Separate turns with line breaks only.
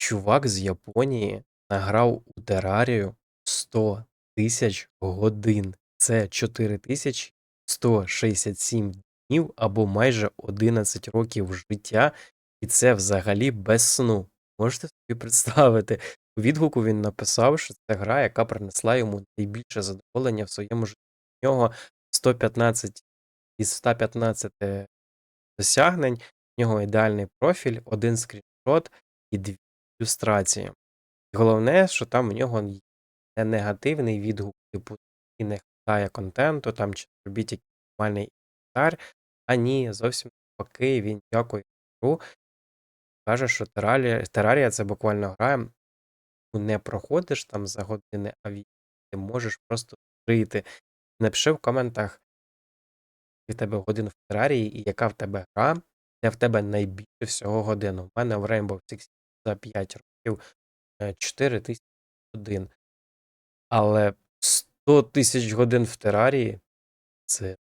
Чувак з Японії награв у Терарію 100 тисяч годин. Це 4167 днів або майже 11 років життя, і це взагалі без сну. Можете собі представити? У відгуку він написав, що це гра, яка принесла йому найбільше задоволення в своєму житті. У нього 115 із 115 досягнень, в нього ідеальний профіль, один скріншот і дві І головне, що там у нього не негативний відгук, типу і не хватає контенту, там чи робіть якийсь нормальний інвентар, а ні, зовсім навпаки, він дякує гру. Каже, що Терарія, Терарія це буквально гра, яку не проходиш там за години, а ти можеш просто жити. Напиши в коментах, в тебе годин в Терарії і яка в тебе гра, де в тебе найбільше всього годин. У мене в Rainbow Six за 5 років е, 4 тисячі годин. Але 100 тисяч годин в Терарії це